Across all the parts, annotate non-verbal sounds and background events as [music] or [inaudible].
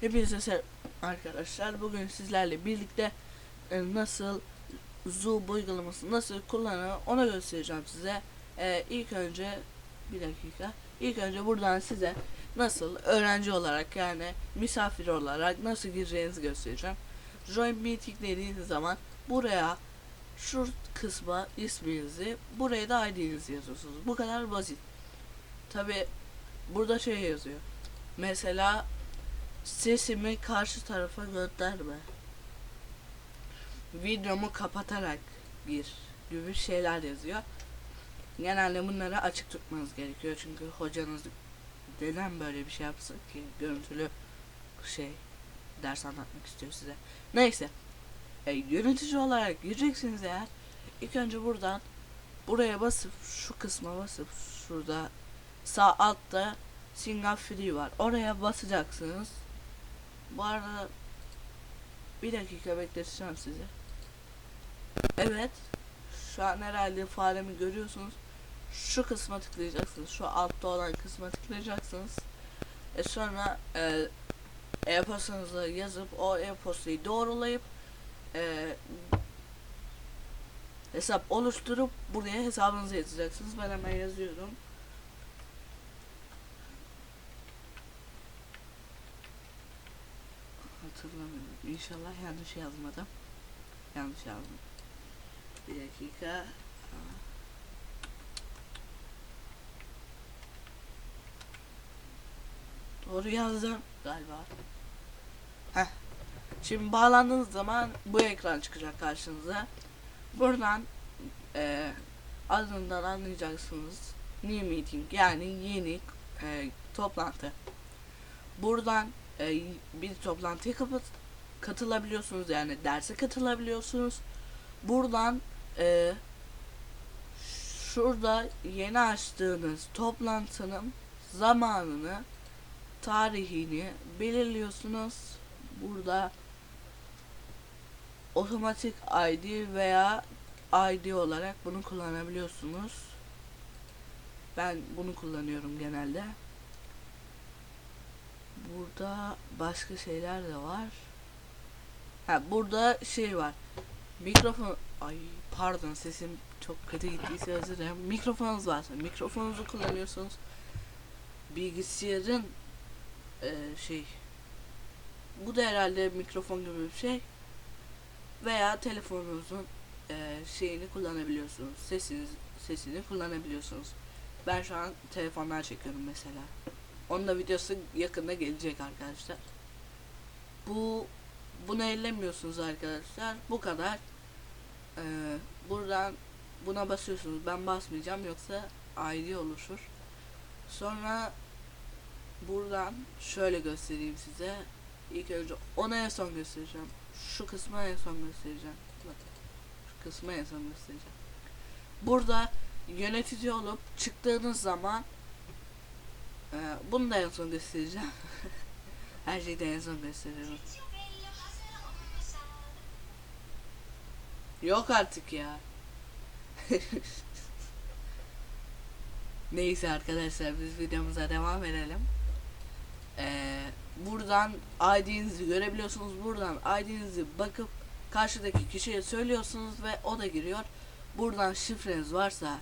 Hepinize selam arkadaşlar. Bugün sizlerle birlikte e, nasıl Zoom uygulaması nasıl kullanılır ona göstereceğim size. E, ilk önce bir dakika. İlk önce buradan size nasıl öğrenci olarak yani misafir olarak nasıl gireceğinizi göstereceğim. Join meeting dediğiniz zaman buraya şu kısma isminizi buraya da ID'nizi yazıyorsunuz. Bu kadar basit. Tabi burada şey yazıyor. Mesela sesimi karşı tarafa gönderme. Videomu kapatarak gir gibi şeyler yazıyor. Genelde bunları açık tutmanız gerekiyor çünkü hocanız neden böyle bir şey yapsın ki görüntülü şey ders anlatmak istiyor size. Neyse. E, yönetici olarak gireceksiniz eğer ilk önce buradan buraya basıp şu kısma basıp şurada sağ altta Single Free var. Oraya basacaksınız. Bu arada bir dakika bekleteceğim sizi. Evet. Şu an herhalde faremi görüyorsunuz. Şu kısma tıklayacaksınız. Şu altta olan kısma tıklayacaksınız. E sonra e, e-postanızı yazıp o e-postayı doğrulayıp e, hesap oluşturup buraya hesabınızı yazacaksınız. Ben hemen yazıyorum. Hatırlamıyorum. İnşallah yanlış yazmadım. Yanlış yazdım. Bir dakika. Doğru yazdım galiba. Heh. Şimdi bağlandığınız zaman bu ekran çıkacak karşınıza. Buradan e, adından anlayacaksınız. New meeting yani yeni e, toplantı. Buradan e, bir toplantıya kapat katılabiliyorsunuz yani derse katılabiliyorsunuz. Buradan e, şurada yeni açtığınız toplantının zamanını, tarihini belirliyorsunuz. Burada otomatik ID veya ID olarak bunu kullanabiliyorsunuz. Ben bunu kullanıyorum genelde. Burada başka şeyler de var. Ha burada şey var. Mikrofon ay pardon sesim çok kötü gittiyse özür dilerim. Mikrofonunuz varsa mikrofonunuzu kullanıyorsunuz. Bilgisayarın e, şey bu da herhalde mikrofon gibi bir şey. Veya telefonunuzun e, şeyini kullanabiliyorsunuz. Sesiniz sesini kullanabiliyorsunuz. Ben şu an telefondan çekiyorum mesela. Onun da videosu yakında gelecek arkadaşlar. Bu bunu ellemiyorsunuz arkadaşlar. Bu kadar. Ee, buradan buna basıyorsunuz. Ben basmayacağım yoksa ID oluşur. Sonra buradan şöyle göstereyim size. İlk önce ona en son göstereceğim. Şu kısmı en son göstereceğim. Bakın. Şu kısmı en son göstereceğim. Burada yönetici olup çıktığınız zaman ee, bunu da en son göstereceğim. [laughs] Her şeyi de en son gösteriyorum. Yok artık ya. [laughs] Neyse arkadaşlar biz videomuza devam edelim. Ee, buradan ID'nizi görebiliyorsunuz. Buradan ID'nizi bakıp karşıdaki kişiye söylüyorsunuz ve o da giriyor. Buradan şifreniz varsa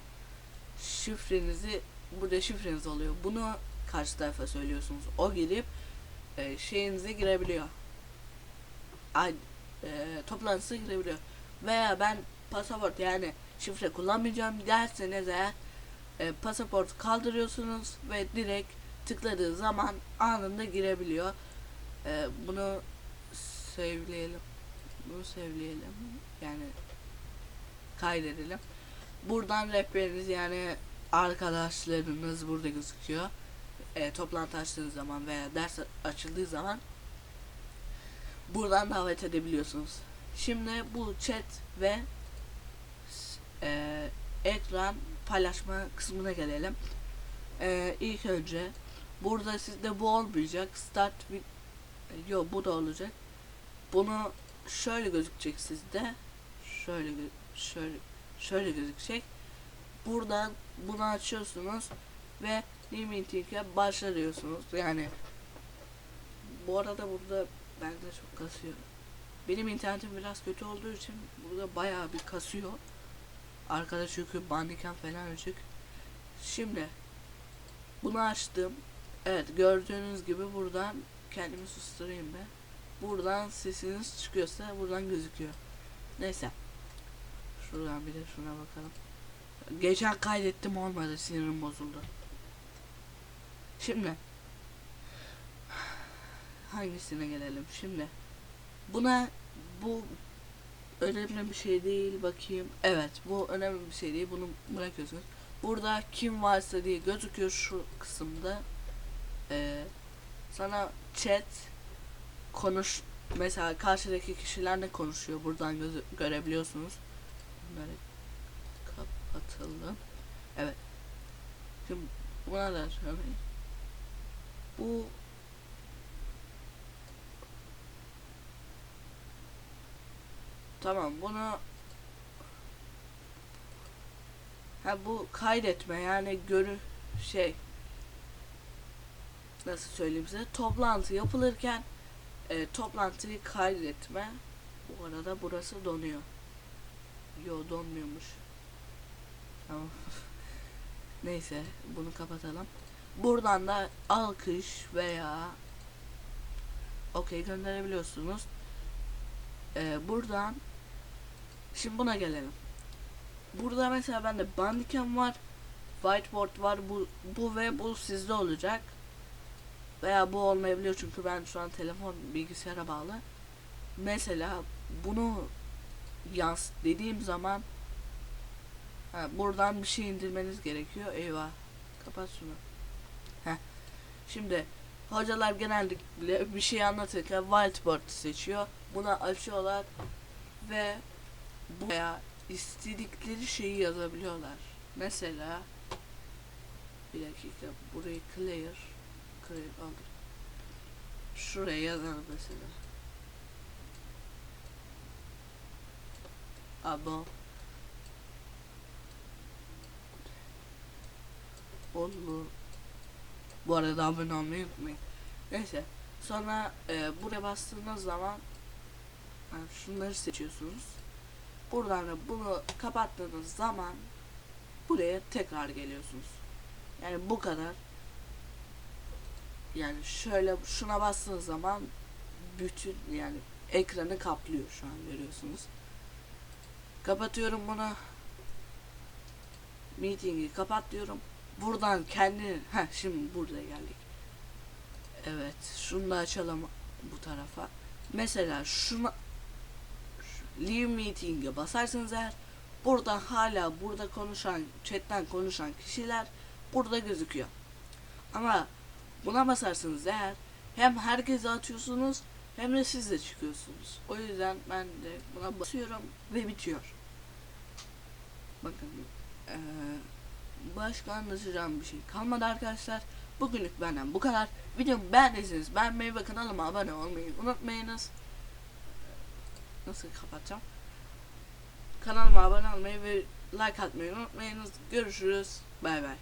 şifrenizi burada şifreniz oluyor. Bunu karşı tarafa söylüyorsunuz. O girip e, şeyinize girebiliyor. Ay, e, toplantısına girebiliyor. Veya ben pasaport yani şifre kullanmayacağım derseniz eğer e, pasaport kaldırıyorsunuz ve direkt tıkladığı zaman anında girebiliyor. E, bunu sevleyelim. Bunu sevleyelim. Yani kaydedelim. Buradan rehberiniz yani arkadaşlarınız burada gözüküyor. E, toplantı açtığınız zaman veya ders açıldığı zaman buradan davet edebiliyorsunuz. Şimdi bu chat ve e, ekran paylaşma kısmına gelelim. E, ilk önce burada sizde bu olmayacak. Start Yo bu da olacak. Bunu şöyle gözükecek sizde. Şöyle şöyle şöyle gözükecek. Buradan bunu açıyorsunuz ve New Meeting'e başlıyorsunuz. Yani bu arada burada bende çok kasıyor. Benim internetim biraz kötü olduğu için burada bayağı bir kasıyor. Arkada çünkü bandiken falan açık. Şimdi bunu açtım. Evet gördüğünüz gibi buradan kendimi susturayım be. Buradan sesiniz çıkıyorsa buradan gözüküyor. Neyse. Şuradan bir de şuna bakalım. Geçen kaydettim olmadı sinirim bozuldu. Şimdi hangisine gelelim? Şimdi buna bu önemli bir şey değil bakayım. Evet bu önemli bir şey değil bunu bırakıyorsunuz. Burada kim varsa diye gözüküyor şu kısımda. Ee, sana chat konuş mesela karşıdaki kişilerle konuşuyor? Buradan gözü görebiliyorsunuz. Bunları kapatalım. Evet. Şimdi buna da şöyle bu Tamam bunu Ha bu kaydetme yani görü şey nasıl söyleyeyim size toplantı yapılırken e, toplantıyı kaydetme bu arada burası donuyor. Yo donmuyormuş. Tamam. [laughs] Neyse bunu kapatalım buradan da alkış veya okey gönderebiliyorsunuz ee, buradan şimdi buna gelelim. Burada mesela bende Bandicam var, Whiteboard var. Bu bu ve bu sizde olacak. Veya bu olmayabiliyor çünkü ben şu an telefon bilgisayara bağlı. Mesela bunu yaz dediğim zaman ha, buradan bir şey indirmeniz gerekiyor. Eyvah. Kapat şunu. Şimdi hocalar genellikle bir şey anlatırken whiteboard seçiyor. Buna açıyorlar ve buraya istedikleri şeyi yazabiliyorlar. Mesela bir dakika burayı clear clear aldım. Şuraya yazalım mesela. Abo Olur. Bu arada abone olmayı unutmayın. Neyse. Sonra e, buraya bastığınız zaman yani şunları seçiyorsunuz. Buradan da bunu kapattığınız zaman buraya tekrar geliyorsunuz. Yani bu kadar. Yani şöyle şuna bastığınız zaman bütün yani ekranı kaplıyor şu an görüyorsunuz. Kapatıyorum bunu. Meeting'i kapat diyorum. Buradan kendi ha şimdi buraya geldik. Evet, şunu da açalım bu tarafa. Mesela şuna şu leave meeting'e basarsanız eğer burada hala burada konuşan, chatten konuşan kişiler burada gözüküyor. Ama buna basarsanız eğer hem herkese atıyorsunuz hem de siz de çıkıyorsunuz. O yüzden ben de buna basıyorum ve bitiyor. Bakın eee başka anlatacağım bir şey kalmadı arkadaşlar. Bugünlük benden bu kadar. Videomu beğendiyseniz beğenmeyi ve kanalıma abone olmayı unutmayınız. Nasıl kapatacağım? Kanalıma abone olmayı ve like atmayı unutmayınız. Görüşürüz. Bay bay.